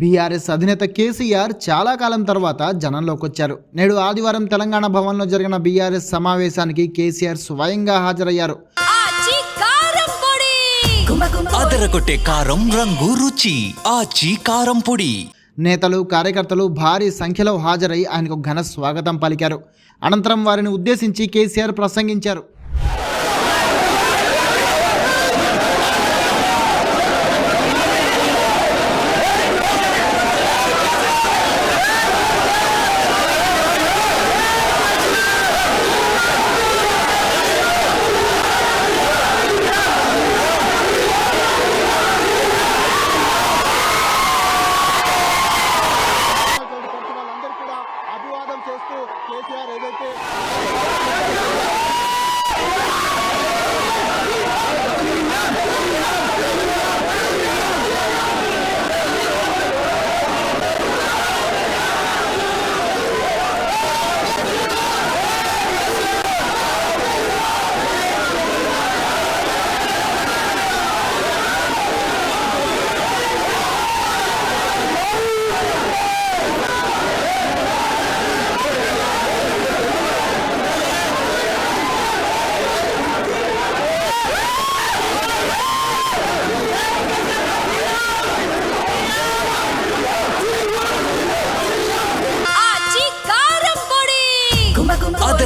BRS అధినేత కేసీఆర్ చాలా కాలం తర్వాత జనంలోకి వచ్చారు. నేడు ఆదివారం తెలంగాణ భవన్లో జరిగిన బీఆర్ఎస్ సమావేశానికి కేసీఆర్ స్వయంగా హాజరయ్యారు. కారం పొడి! అదరగొట్టే కారం రంగు రుచి ఆచి కారం పొడి. నేతలు కార్యకర్తలు భారీ సంఖ్యలో హాజరై ఆయనకు ఘన స్వాగతం పలికారు. అనంతరం వారిని ఉద్దేశించి కేసీఆర్ ప్రసంగించారు. అభివాదం చేస్తూ కేసీఆర్ ఏదైతే